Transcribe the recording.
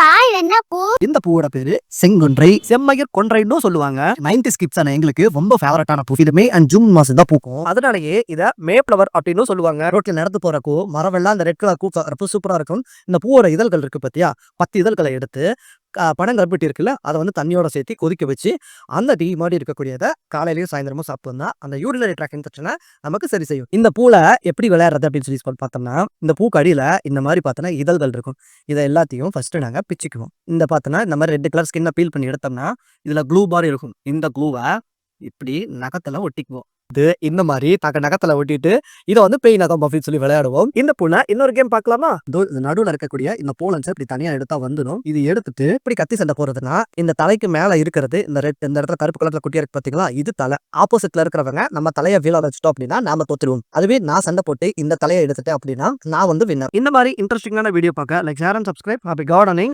என்னப்பா என்ன பூ. இந்த பூவோட பேரு செங்கொன்றை செம்மயிர் கொன்றைன்னு சொல்லுவாங்க. நைன்டி ஸ்கிப்ஸ் ஆன எங்களுக்கு ரொம்ப ஃபேவரட்டான பூ. இது மே அண்ட் ஜூன் மாசம் தான் பூக்கும். அதனாலயே இத மே பிளவர் அப்படின்னு சொல்லுவாங்க. ரோட்ல நடந்து போறப்போ மரவெல்லாம் அந்த ரெட் கலர் பூ சூப்பரா இருக்கும். இந்த பூவோட இதழ்கள் இருக்கு பத்தியா? பத்து இதழ்களை எடுத்து க- பனங்கருப்பட்டி இருக்குல்ல அதை வந்து தண்ணியோட சேர்த்து கொதிக்க வச்சு அந்த டீ மாதிரி இருக்கக்கூடியதை காலையிலையும் சாயந்தரமும் சாப்பிட்டோம்னா அந்த யூரினரி ட்ராக் இன்ஃபெக்ஷனை நமக்கு சரி செய்யும். இந்த பூவில் எப்படி விளையாடுறது அப்படின்னு சொல்லி சொல்லி பார்த்தோம்னா இந்த பூக்கு கடியில் இந்த மாதிரி பார்த்தோன்னா இதழ்கள் இருக்கும். இதை எல்லாத்தையும் ஃபஸ்ட்டு நாங்கள் பிச்சுக்குவோம். இந்த பார்த்தோன்னா இந்த மாதிரி ரெட் கலர் ஸ்கின்னை பீல் பண்ணி எடுத்தோம்னா இதில் க்ளூ மாதிரி இருக்கும். இந்த க்ளூவை இப்படி நகத்தில் ஒட்டிக்குவோம். இது இந்த மாதிரி தக்க நகத்துல ஒட்டிட்டு இதை வந்து பேய் நகம் அப்படின்னு சொல்லி விளையாடுவோம். இந்த பூனை இன்னொரு கேம் பார்க்கலாமா? நடுவுல இருக்கக்கூடிய இந்த போலன்ஸ் இப்படி தனியா எடுத்தா வந்துடும் இது எடுத்துட்டு இப்படி கத்தி சண்டை போறதுன்னா இந்த தலைக்கு மேல இருக்கிறது இந்த ரெட் இந்த இடத்துல கருப்பு கலர்ல குட்டியா இருக்கு பாத்தீங்களா? இது தலை. ஆப்போசிட்ல இருக்கிறவங்க நம்ம தலையை வீழ வச்சுட்டோம் அப்படின்னா நாம தோத்துருவோம். அதுவே நான் சண்டை போட்டு இந்த தலையை எடுத்துட்டேன் அப்படின்னா நான் வந்து வின்னர் இந்த மாதிரி இன்ட்ரெஸ்டிங்கான வீடியோ பார்க்க like share and subscribe happy gardening